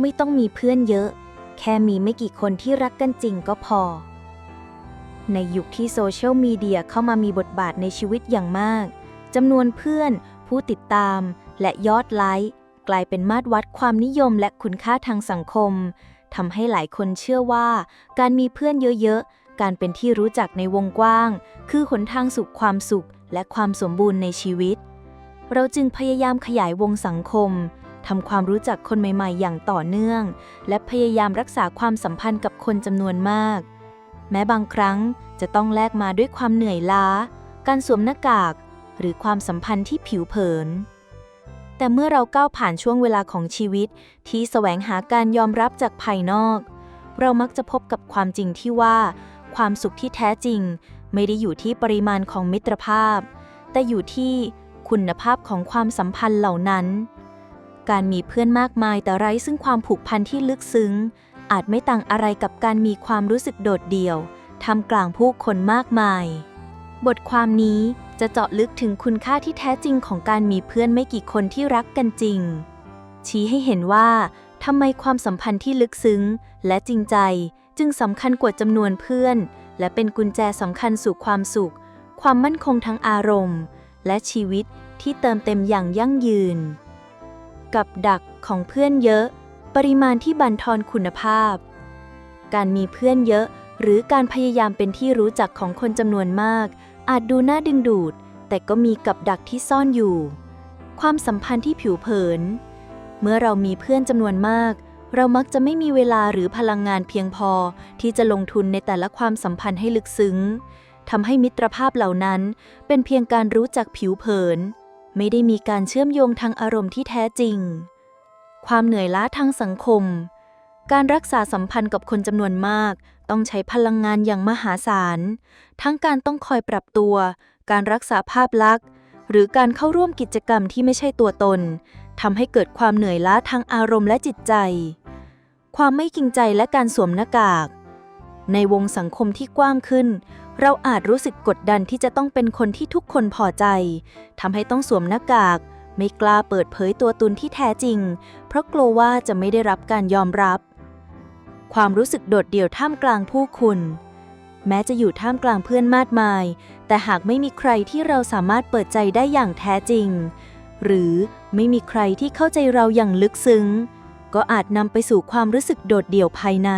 ไม่ต้องมีเพื่อนเยอะ แค่มีไม่กี่คนที่รักกันจริงก็พอ ในยุคที่โซเชียลมีเดียเข้ามามีบทบาทในชีวิตอย่างมากจำนวนเพื่อน ผู้ติดตาม และยอดไลค์กลายเป็นมาตรวัดความนิยมและคุณค่าทางสังคมทำให้หลายคนเชื่อว่า การมีเพื่อนเยอะๆ การเป็นที่รู้จักในวงกว้าง คือหนทางสู่ความสุขและความสมบูรณ์ในชีวิต เราจึงพยายามขยายวงสังคม ทำความรู้จักคนใหม่ๆ อย่างต่อเนื่อง และพยายามรักษาความสัมพันธ์กับคนจำนวนมาก แม้บางครั้งจะต้องแลกมาด้วยความเหนื่อยล้า การสวมหน้ากาก หรือความสัมพันธ์ที่ผิวเผิน แต่เมื่อเราก้าวผ่านช่วงเวลาของชีวิต ที่แสวงหาการยอมรับจากภายนอก เรามักจะพบกับความจริงที่ว่า ความสุขที่แท้จริง ไม่ได้อยู่ที่ปริมาณของมิตรภาพ แต่อยู่ที่คุณภาพของความสัมพันธ์เหล่านั้น การมีเพื่อนมากมายแต่ไร้ซึ่งความผูกพันที่ลึกซึ้ง อาจไม่ต่างอะไรกับการมีความรู้สึกโดดเดี่ยวทำกลางผู้คนมากมาย บทความนี้จะเจาะลึกถึงคุณค่าที่แท้จริงของการมีเพื่อนไม่กี่คนที่รักกันจริง ชี้ให้เห็นว่าทำไมความสัมพันธ์ที่ลึกซึ้ง และจริงใจจึงสำคัญกว่าจำนวนเพื่อน และเป็นกุญแจสำคัญสู่ความสุข ความมั่นคงทางอารมณ์ และชีวิตที่เติมเต็มอย่างยั่งยืน กับดักของเพื่อนเยอะ ปริมาณที่บั่นทอนคุณภาพ การมีเพื่อนเยอะ หรือการพยายามเป็นที่รู้จักของคนจำนวนมาก อาจดูน่าดึงดูด แต่ก็มีกับดักที่ซ่อนอยู่ ความสัมพันธ์ที่ผิวเผิน เมื่อเรามีเพื่อนจำนวนมาก เรามักจะไม่มีเวลาหรือพลังงานเพียงพอ ที่จะลงทุนในแต่ละความสัมพันธ์ให้ลึกซึ้งทำให้มิตรภาพเหล่านั้น เป็นเพียงการรู้จักผิวเผิน ไม่ได้มีการเชื่อมโยงทางอารมณ์ที่แท้จริง ความเหนื่อยล้าทางสังคม การรักษาสัมพันธ์กับคนจำนวนมาก ต้องใช้พลังงานอย่างมหาศาล ทั้งการต้องคอยปรับตัว การรักษาภาพลักษณ์ หรือการเข้าร่วมกิจกรรมที่ไม่ใช่ตัวตนทำให้เกิดความเหนื่อยล้าทางอารมณ์และจิตใจ ความไม่จริงใจและการสวมหน้ากาก ในวงสังคมที่กว้างขึ้น เราอาจรู้สึกกดดันที่จะต้องเป็นคนที่ทุกคนพอใจทำให้ต้องสวมหน้ากาก ไม่กล้าเปิดเผยตัวตนที่แท้จริง เพราะกลัวว่าจะไม่ได้รับการยอมรับ ความรู้สึกโดดเดี่ยวท่ามกลางผู้คนแม้จะอยู่ท่ามกลางเพื่อนมากมาย แต่หากไม่มีใครที่เราสามารถเปิดใจได้อย่างแท้จริง หรือไม่มีใครที่เข้าใจเราอย่างลึกซึ้ง ก็อาจนำไปสู่ความรู้สึกโดดเดี่ยวภายใน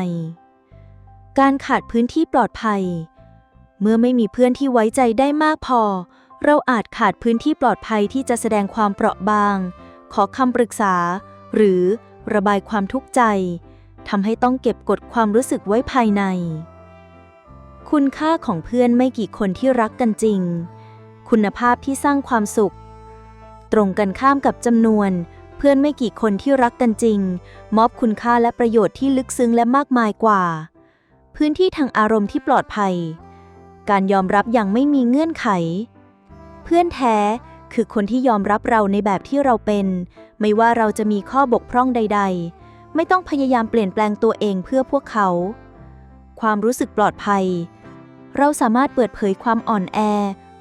การขาดพื้นที่ปลอดภัย เมื่อไม่มีเพื่อนที่ไว้ใจได้มากพอ เราอาจขาดพื้นที่ปลอดภัยที่จะแสดงความเปราะบาง ขอคำปรึกษา หรือระบายความทุกข์ใจทำให้ต้องเก็บกดความรู้สึกไว้ภายใน คุณค่าของเพื่อนไม่กี่คนที่รักกันจริง คุณภาพที่สร้างความสุข ตรงกันข้ามกับจำนวน เพื่อนไม่กี่คนที่รักกันจริง มอบคุณค่าและประโยชน์ที่ลึกซึ้งและมากมายกว่า พื้นที่ทางอารมณ์ที่ปลอดภัย การยอมรับอย่างไม่มีเงื่อนไข เพื่อนแท้คือคนที่ยอมรับเราในแบบที่เราเป็น ไม่ว่าเราจะมีข้อบกพร่องใด ๆ ไม่ต้องพยายามเปลี่ยนแปลงตัวเองเพื่อพวกเขา ความรู้สึกปลอดภัย เราสามารถเปิดเผยความอ่อนแอ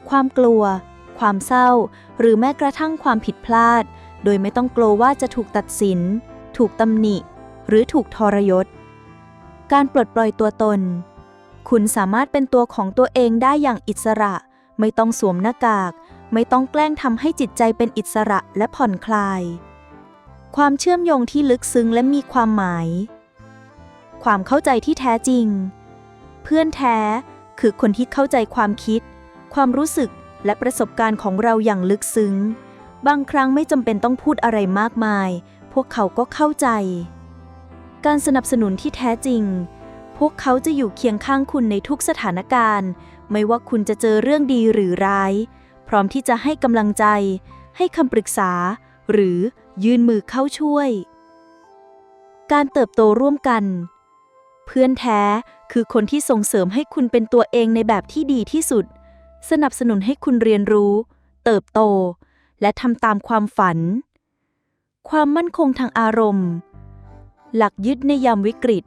ความกลัว ความเศร้า หรือแม้กระทั่งความผิดพลาด โดยไม่ต้องกลัวว่าจะถูกตัดสิน ถูกตำหนิ หรือถูกทรยศ การปลดปล่อยตัวตน คุณสามารถเป็นตัวของตัวเองได้อย่างอิสระ ไม่ต้องสวมหน้ากาก ไม่ต้องแกล้งทำให้จิตใจเป็นอิสระและผ่อนคลาย ความเชื่อมโยงที่ลึกซึ้งและมีความหมาย ความเข้าใจที่แท้จริง เพื่อนแท้คือคนที่เข้าใจความคิด ความรู้สึกและประสบการณ์ของเราอย่างลึกซึ้ง บางครั้งไม่จำเป็นต้องพูดอะไรมากมาย พวกเขาก็เข้าใจ การสนับสนุนที่แท้จริง พวกเขาจะอยู่เคียงข้างคุณในทุกสถานการณ์ ไม่ว่าคุณจะเจอเรื่องดีหรือร้าย พร้อมที่จะให้กำลังใจ ให้คำปรึกษา หรือยื่นมือเข้าช่วย การเติบโตร่วมกัน เพื่อนแท้คือคนที่ส่งเสริมให้คุณเป็นตัวเองในแบบที่ดีที่สุด สนับสนุนให้คุณเรียนรู้ เติบโต และทำตามความฝัน ความมั่นคงทางอารมณ์ หลักยึดในยามวิกฤต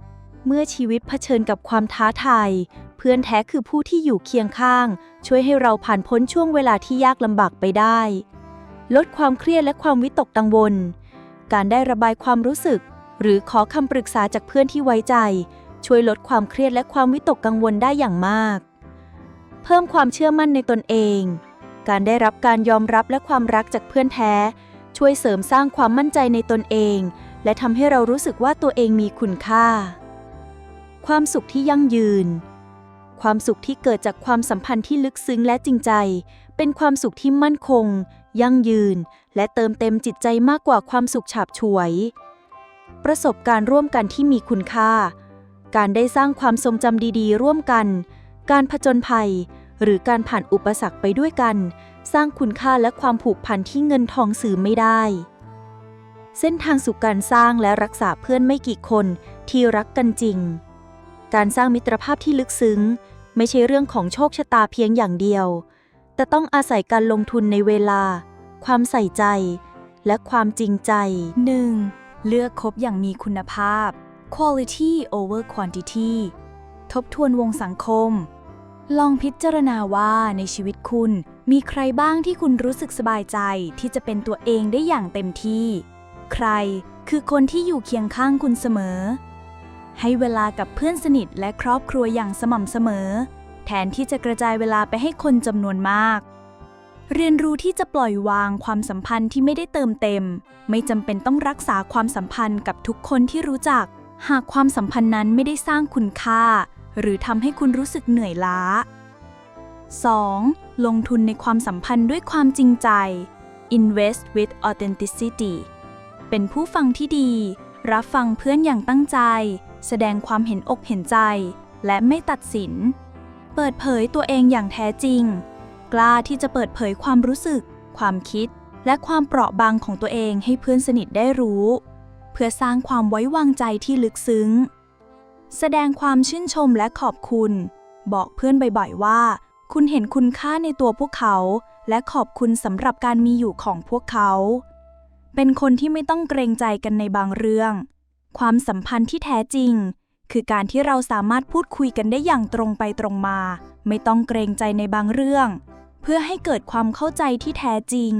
เมื่อชีวิตเผชิญกับความท้าทาย เพื่อนแท้คือผู้ที่อยู่เคียงข้าง ช่วยให้เราผ่านพ้นช่วงเวลาที่ยากลำบากไปได้ ลดความเครียดและความวิตกกังวล การได้ระบายความรู้สึก หรือขอคำปรึกษาจากเพื่อนที่ไว้ใจ ช่วยลดความเครียดและความวิตกกังวลได้อย่างมาก เพิ่มความเชื่อมั่นในตนเอง การได้รับการยอมรับและความรักจากเพื่อนแท้ ช่วยเสริมสร้างความมั่นใจในตนเอง และทำให้เรารู้สึกว่าตัวเองมีคุณค่า ความสุขที่ยั่งยืน ความสุขที่เกิดจากความสัมพันธ์ที่ลึกซึ้งและจริงใจ เป็นความสุขที่มั่นคง ยั่งยืน และเติมเต็มจิตใจมากกว่าความสุขฉาบฉวย ประสบการณ์ร่วมกันที่มีคุณค่า การได้สร้างความทรงจำดีๆ ร่วมกัน การผจญภัย หรือการผ่านอุปสรรคไปด้วยกัน สร้างคุณค่าและความผูกพันที่เงินทองสื่อไม่ได้เส้นทางสู่การสร้างและรักษาเพื่อนไม่กี่คนที่รักกันจริง การสร้างมิตรภาพที่ลึกซึ้ง ไม่ใช่เรื่องของโชคชะตาเพียงอย่างเดียว แต่ต้องอาศัยการลงทุนในเวลา ความใส่ใจ และความจริงใจ 1. เลือกคบอย่างมีคุณภาพ quality over quantity ทบทวนวงสังคม ลองพิจารณาว่าในชีวิตคุณ มีใครบ้างที่คุณรู้สึกสบายใจที่จะเป็นตัวเองได้อย่างเต็มที่ ใครคือคนที่อยู่เคียงข้างคุณเสมอ ให้เวลากับเพื่อนสนิทและครอบครัวอย่างสม่ำเสมอ แทนที่จะกระจายเวลาไปให้คนจำนวนมาก เรียนรู้ที่จะปล่อยวางความสัมพันธ์ที่ไม่ได้เติมเต็ม ไม่จำเป็นต้องรักษาความสัมพันธ์กับทุกคนที่รู้จัก หากความสัมพันธ์นั้นไม่ได้สร้างคุณค่า หรือทำให้คุณรู้สึกเหนื่อยล้า 2. ลงทุนในความสัมพันธ์ด้วยความจริงใจ invest with authenticity เป็นผู้ฟังที่ดี รับฟังเพื่อนอย่างตั้งใจ แสดงความเห็นอกเห็นใจ และไม่ตัดสิน เปิดเผยตัวเองอย่างแท้จริง กล้าที่จะเปิดเผยความรู้สึก ความคิด และความเปราะบางของตัวเองให้เพื่อนสนิทได้รู้ เพื่อสร้างความไว้วางใจที่ลึกซึ้ง แสดงความชื่นชมและขอบคุณ บอกเพื่อนบ่อยๆว่า คุณเห็นคุณค่าในตัวพวกเขา และขอบคุณสำหรับการมีอยู่ของพวกเขา เป็นคนที่ไม่ต้องเกรงใจกันในบางเรื่อง ความสัมพันธ์ที่แท้จริง คือการที่เราสามารถพูดคุยกันได้อย่างตรงไปตรงมา ไม่ต้องเกรงใจในบางเรื่อง เพื่อให้เกิดความเข้าใจที่แท้จริง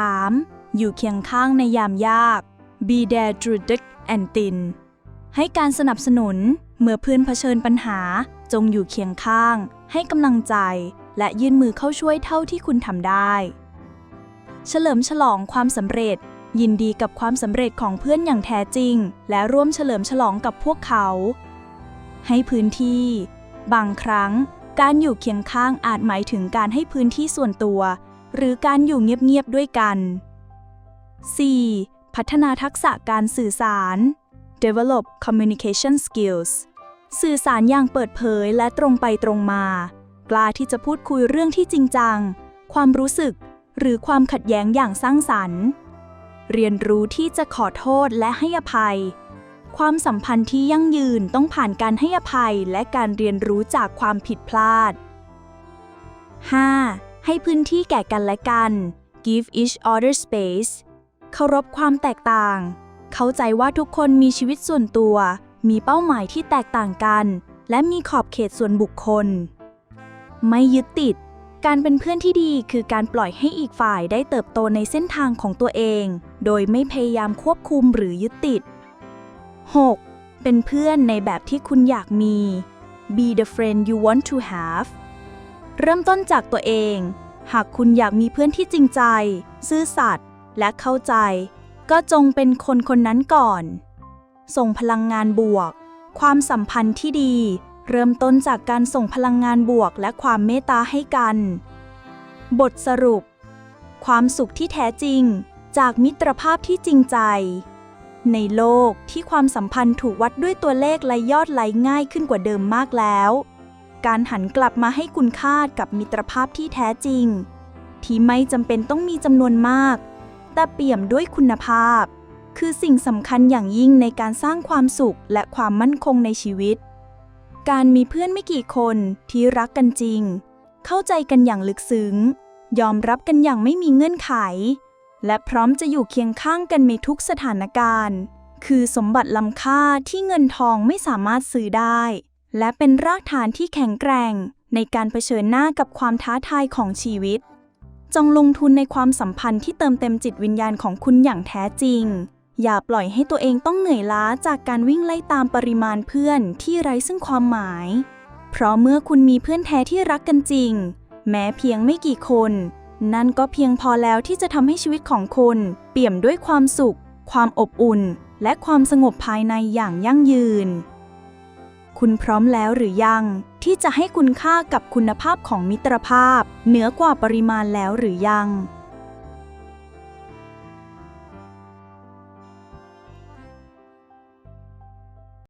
3. อยู่เคียงข้างในยามยาก be there through thick and thin ให้การสนับสนุนเมื่อเพื่อนเผชิญปัญหา จงอยู่เคียงข้าง ให้กำลังใจ และยื่นมือเข้าช่วยเท่าที่คุณทำได้ เฉลิมฉลองความสำเร็จ ยินดีกับความสำเร็จของเพื่อนอย่างแท้จริง และร่วมเฉลิมฉลองกับพวกเขา ให้พื้นที่ บางครั้ง การอยู่เคียงข้างอาจหมายถึงการให้พื้นที่ส่วนตัว หรือการอยู่เงียบๆด้วยกัน 4. พัฒนาทักษะการสื่อสาร develop communication skills สื่อสารอย่างเปิดเผยและตรงไปตรงมา กล้าที่จะพูดคุยเรื่องที่จริงจัง ความรู้สึก หรือความขัดแย้งอย่างสร้างสรรค์ เรียนรู้ที่จะขอโทษและให้อภัย ความสัมพันธ์ที่ยั่งยืนต้องผ่านการให้อภัยและการเรียนรู้จากความผิดพลาด 5. ให้พื้นที่แก่กันและกัน give each other space เคารพความแตกต่าง เข้าใจว่าทุกคนมีชีวิตส่วนตัว มีเป้าหมายที่แตกต่างกัน และมีขอบเขตส่วนบุคคล ไม่ยึดติด การเป็นเพื่อนที่ดีคือการปล่อยให้อีกฝ่ายได้เติบโตในเส้นทางของตัวเอง โดยไม่พยายามควบคุมหรือยึดติด 6. เป็นเพื่อนในแบบที่คุณอยากมี be the friend you want to have เริ่มต้นจากตัวเอง หากคุณอยากมีเพื่อนที่จริงใจ ซื่อสัตย์และเข้าใจ ก็จงเป็นคนคนนั้นก่อน ส่งพลังงานบวก ความสัมพันธ์ที่ดี เริ่มต้นจากการส่งพลังงานบวกและความเมตตาให้กัน บทสรุป ความสุขที่แท้จริง จากมิตรภาพที่จริงใจ ในโลกที่ความสัมพันธ์ถูกวัดด้วยตัวเลขและยอดไลค์ง่ายขึ้นกว่าเดิมมากแล้ว การหันกลับมาให้คุณค่ากับมิตรภาพที่แท้จริง ที่ไม่จำเป็นต้องมีจำนวนมาก แต่เปี่ยมด้วยคุณภาพ คือสิ่งสำคัญอย่างยิ่งในการสร้างความสุขและความมั่นคงในชีวิต การมีเพื่อนไม่กี่คนที่รักกันจริง เข้าใจกันอย่างลึกซึ้ง ยอมรับกันอย่างไม่มีเงื่อนไข และพร้อมจะอยู่เคียงข้างกันในทุกสถานการณ์ คือสมบัติล้ำค่าที่เงินทองไม่สามารถซื้อได้ และเป็นรากฐานที่แข็งแกร่ง ในการเผชิญหน้ากับความท้าทายของชีวิต จงลงทุนในความสัมพันธ์ที่เติมเต็มจิตวิญญาณของคุณอย่างแท้จริง อย่าปล่อยให้ตัวเองต้องเหนื่อยล้าจากการวิ่งไล่ตามปริมาณเพื่อนที่ไร้ซึ่งความหมาย เพราะเมื่อคุณมีเพื่อนแท้ที่รักกันจริง แม้เพียงไม่กี่คน นั่นก็เพียงพอแล้วที่จะทำให้ชีวิตของคุณเปี่ยมด้วยความสุข ความอบอุ่น และความสงบภายในอย่างยั่งยืน คุณพร้อมแล้วหรือยังที่จะให้คุณค่ากับคุณภาพของมิตรภาพ เหนือกว่าปริมาณแล้วหรือยัง